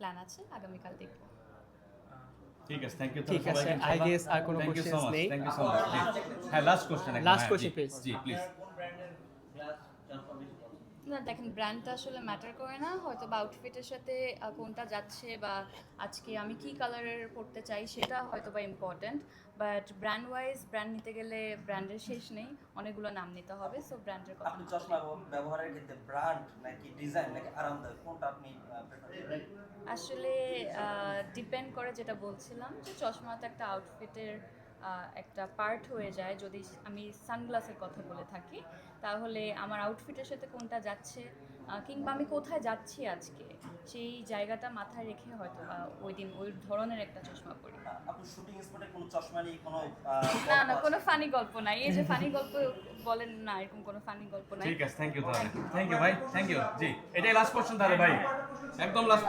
Plan আছে আগামীকাল দেখব। ঠিক আছে থ্যাংক ইউ ঠিক আছে, I guess আর কোনো মাচ নেই। থ্যাংক ইউ সো মাচ হ্যাঁ লাস্ট কোশ্চেন. জি প্লিজ না দেখেন ব্র্যান্ডটা আসলে ম্যাটার করে না হয়তো বা আউটফিটের সাথে কোনটা যাচ্ছে বা আজকে আমি কি কালারের পরতে চাই সেটা হয়তো বা important but brand wise brand নিতে গেলে ব্র্যান্ডের শেষ নেই অনেকগুলো নাম নিতে হবে সো ব্র্যান্ডের কথা আপনি চশমা ব্যবহারের ক্ষেত্রে ব্র্যান্ড নাকি ডিজাইন নাকি আরামদায়ক কোনটা আপনি প্রেফার করেন? আসলে ডিপেন্ড করে যেটা বলছিলাম যে চশমা তো একটা আউটফিটের একটা পার্ট হয়ে যায়। যদি আমি সানগ্লাসের কথা বলে থাকি তাহলে আমার আউটফিটের সাথে কোনটা যাচ্ছে? কিংবা আমি কোথায় যাচ্ছি আজকে? সেই জায়গাটা মাথায় রেখে হয়তো বা ওই দিন ওই ধরনের একটা চশমা পরি। আপনি শুটিং স্পটে কোনো চশমা নিয়ে কোনো না না কোনো ফানি গল্প নাই। এই যে ফানি গল্প বলেন না এরকম কোনো ফানি গল্প নাই। ঠিক আছে থ্যাংক ইউ থ্যাংক ইউ ভাই থ্যাংক ইউ জি এটাই লাস্ট কোশ্চেন তাহলে ভাই। একদম লাস্ট